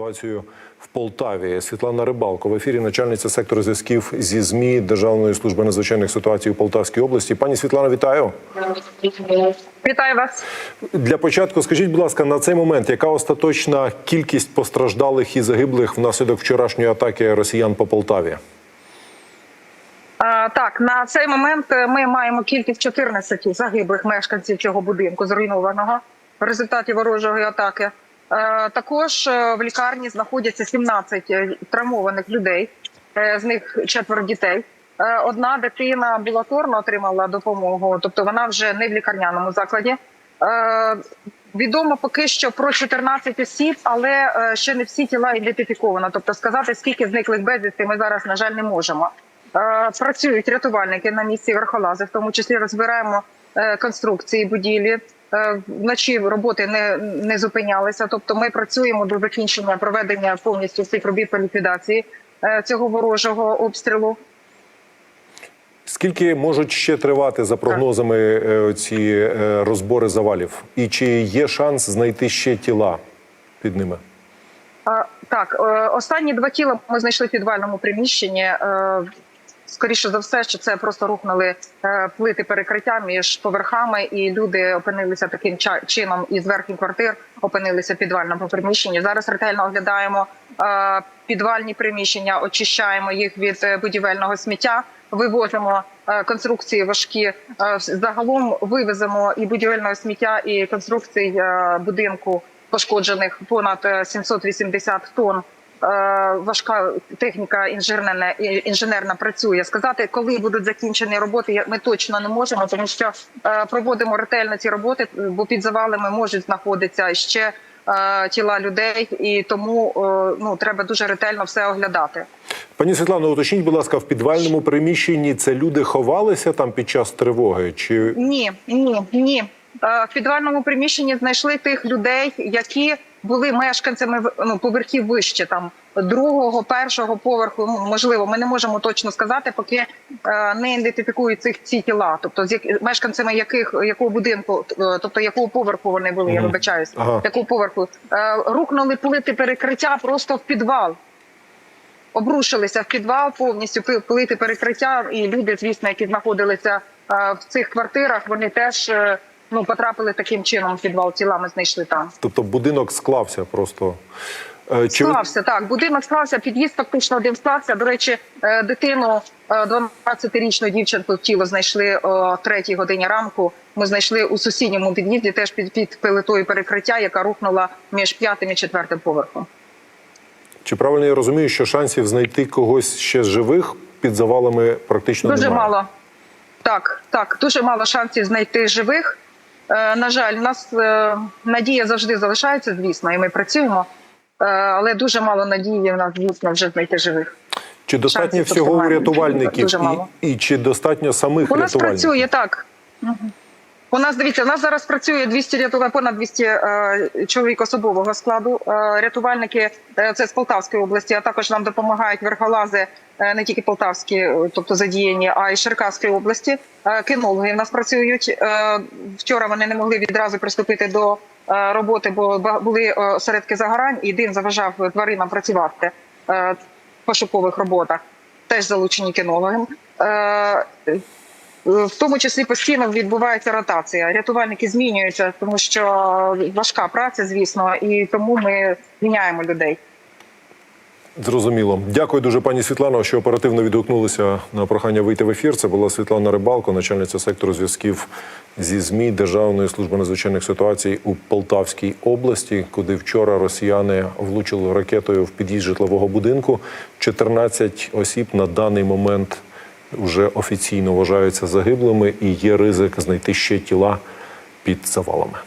ситуацію в Полтаві. Світлана Рибалко в ефірі, начальниця сектору зв'язків зі змі Державної служби надзвичайних ситуацій у Полтавській області. Пані Світлана, вітаю. Вітаю вас. Для початку скажіть, будь ласка, на цей момент яка остаточна кількість постраждалих і загиблих внаслідок вчорашньої атаки росіян по Полтаві? Так, на цей момент е, ми маємо кількість 14 загиблих мешканців цього будинку, зруйнованого в результаті ворожої атаки. Е, також е, в лікарні знаходяться 17 е, травмованих людей, з них четверо дітей. Одна дитина амбулаторно отримала допомогу, тобто вона вже не в лікарняному закладі. Відомо поки що про 14 осіб, але ще не всі тіла ідентифіковано. Тобто сказати, скільки зниклих безвісти, ми зараз, на жаль, не можемо. Працюють рятувальники на місці верхолази, в тому числі розбираємо конструкції будівлі. Е, Вночі роботи не, не зупинялися. Тобто, ми працюємо до закінчення проведення повністю всіх робіт по ліквідації е, цього ворожого обстрілу. Скільки можуть ще тривати за прогнозами е, ці розбори завалів? І чи є шанс знайти ще тіла під ними? Так, останні два тіла ми знайшли в підвальному приміщенні. Скоріше за все, що це просто рухнули е, плити перекриття між поверхами, і люди опинилися таким чином із верхніх квартир, опинилися в підвальному приміщенні. Зараз ретельно оглядаємо е, підвальні приміщення, очищаємо їх від е, будівельного сміття, вивозимо конструкції важкі. Загалом вивеземо і будівельного сміття, і конструкцій будинку пошкоджених понад е, 780 тонн. Е, Важка техніка інженерна інженерна працює. Сказати, коли будуть закінчені роботи, ми точно не можемо, тому що е, проводимо ретельно ці роботи, бо під завалами можуть знаходитися ще е, тіла людей, і тому ну треба дуже ретельно все оглядати. Пані Світлано, уточніть, будь ласка, в підвальному приміщенні це люди ховалися там під час тривоги? Чи Ні, ні, ні. В підвальному приміщенні знайшли тих людей, які були мешканцями ну, поверхів вище, там другого, першого поверху. Ну, можливо, ми не можемо точно сказати, поки е, не ідентифікують цих ці тіла, тобто з як- мешканцями яких якого будинку, е, тобто якого поверху вони були, я Мгм. вибачаюсь, Ага. якого поверху Е, рухнули плити перекриття просто в підвал. Обрушилися в підвал повністю плити перекриття, і люди, звісно, які знаходилися в цих квартирах, вони теж ну потрапили таким чином в підвал. Тіла ми знайшли там. тобто будинок склався просто? Е, Чи Склався так. Будинок склався, під'їзд фактично один склався. До речі, е, дитину е, 12-річну дівчинку тіло знайшли о 3 годині ранку. Ми знайшли у сусідньому під'їзді, теж під під плитою перекриття, яка рухнула між п'ятим і четвертим поверхом. Чи правильно я розумію, що шансів знайти когось ще з живих під завалами практично Дуже немає? мало. Так, так, дуже мало шансів знайти живих. Е, на жаль, у нас е, надія завжди залишається, звісно, і ми працюємо. Е, але дуже мало надії в нас, звісно, вже знайти живих. Чи достатньо Шансів всього рятувальників і, і чи достатньо самих У нас рятувальників? працює так. У нас дивіться, у нас зараз працює 200 рятувальників, понад 200 е, чоловік особового складу. Е, рятувальники е, це з Полтавської області, а також нам допомагають верхолази е, не тільки полтавські, е, тобто задіяні, а й Черкаської області. Е, кинологи в нас працюють. Е, вчора вони не могли відразу приступити до е, роботи, бо були е, осередки загорань, і дим заважав тваринам працювати е, в пошукових роботах. Теж залучені кінологи. Е, в тому числі постійно відбувається ротація. Рятувальники змінюються, тому що важка праця, звісно, і тому ми міняємо людей. Зрозуміло. Дякую дуже, пані Світлано, що оперативно відгукнулися на прохання вийти в ефір. Це була Світлана Рибалко, начальниця сектору зв'язків зі ЗМІ Державної служби надзвичайних ситуацій у Полтавській області, куди вчора росіяни влучили ракетою в під'їзд житлового будинку. 14 осіб на даний момент вже офіційно вважаються загиблими, і є ризик знайти ще тіла під завалами.